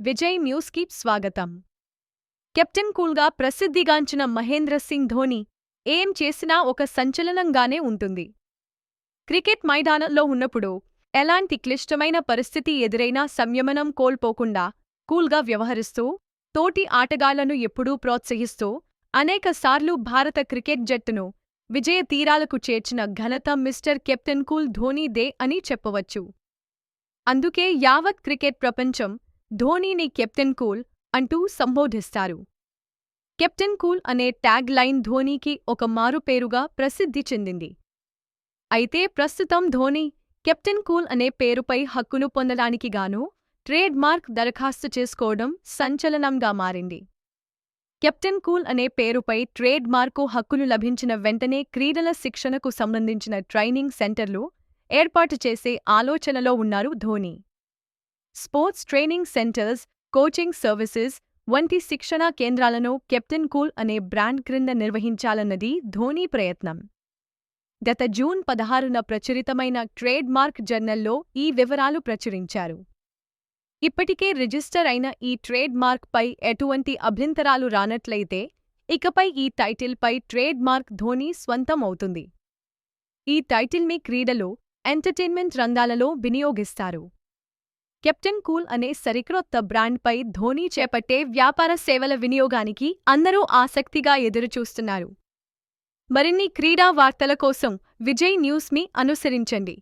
విజయ్ న్యూస్కి స్వాగతం. కెప్టెన్ కూల్గా ప్రసిద్ధిగాంచిన మహేంద్ర సింగ్ ధోని ఏం చేసినా ఒక సంచలనంగానే ఉంటుంది. క్రికెట్ మైదానంలో ఉన్నప్పుడు ఎలాంటి క్లిష్టమైన పరిస్థితి ఎదురైనా సంయమనం కోల్పోకుండా కూల్గా వ్యవహరిస్తూ తోటి ఆటగాళ్ళను ఎప్పుడూ ప్రోత్సహిస్తూ అనేకసార్లు భారత క్రికెట్ జట్టును విజయ తీరాలకు చేర్చిన ఘనత మిస్టర్ కెప్టెన్ కూల్ ధోనీదే అని చెప్పవచ్చు. అందుకే యావత్ క్రికెట్ ప్రపంచం ధోనీని కెప్టెన్ కూల్ అంటూ సంబోధిస్తారు. కెప్టెన్ కూల్ అనే ట్యాగ్ లైన్ ధోనీకి ఒక మారుపేరుగా ప్రసిద్ధి చెందింది. అయితే ప్రస్తుతం ధోని కెప్టెన్ కూల్ అనే పేరుపై హక్కును పొందడానికి గాను ట్రేడ్ మార్క్ దరఖాస్తు చేసుకోవడం సంచలనంగా మారింది. కెప్టెన్ కూల్ అనే పేరుపై ట్రేడ్ మార్కు హక్కులు లభించిన వెంటనే క్రీడల శిక్షణకు సంబంధించిన ట్రైనింగ్ సెంటర్లు ఏర్పాటు చేసే ఆలోచనలో ఉన్నారు Dhoni. Sports training centres coaching services వంటి శిక్షణా కేంద్రాలను కెప్టెన్ కూల్ అనే బ్రాండ్ క్రింద నిర్వహించాలన్నది ధోనీ ప్రయత్నం. గత జూన్ పదహారున ప్రచురితమైన ట్రేడ్ మార్క్ జర్నల్లో ఈ వివరాలు ప్రచురించారు. ఇప్పటికే రిజిస్టర్ అయిన ఈ ట్రేడ్ మార్క్పై ఎటువంటి అభ్యంతరాలు రానట్లయితే ఇకపై ఈ టైటిల్పై ట్రేడ్ మార్క్ ధోని స్వంతం అవుతుంది. ఈ టైటిల్ని క్రీడలు ఎంటర్టైన్మెంట్ రంగాలలో వినియోగిస్తారు. కెప్టెన్ కూల్ అనే సరిక్రొత్త బ్రాండ్పై ధోనీ చేపట్టే వ్యాపార సేవల వినియోగానికి అందరూ ఆసక్తిగా ఎదురుచూస్తున్నారు. మరిన్ని క్రీడా వార్తల కోసం విజయ్ న్యూస్ మీ అనుసరించండి.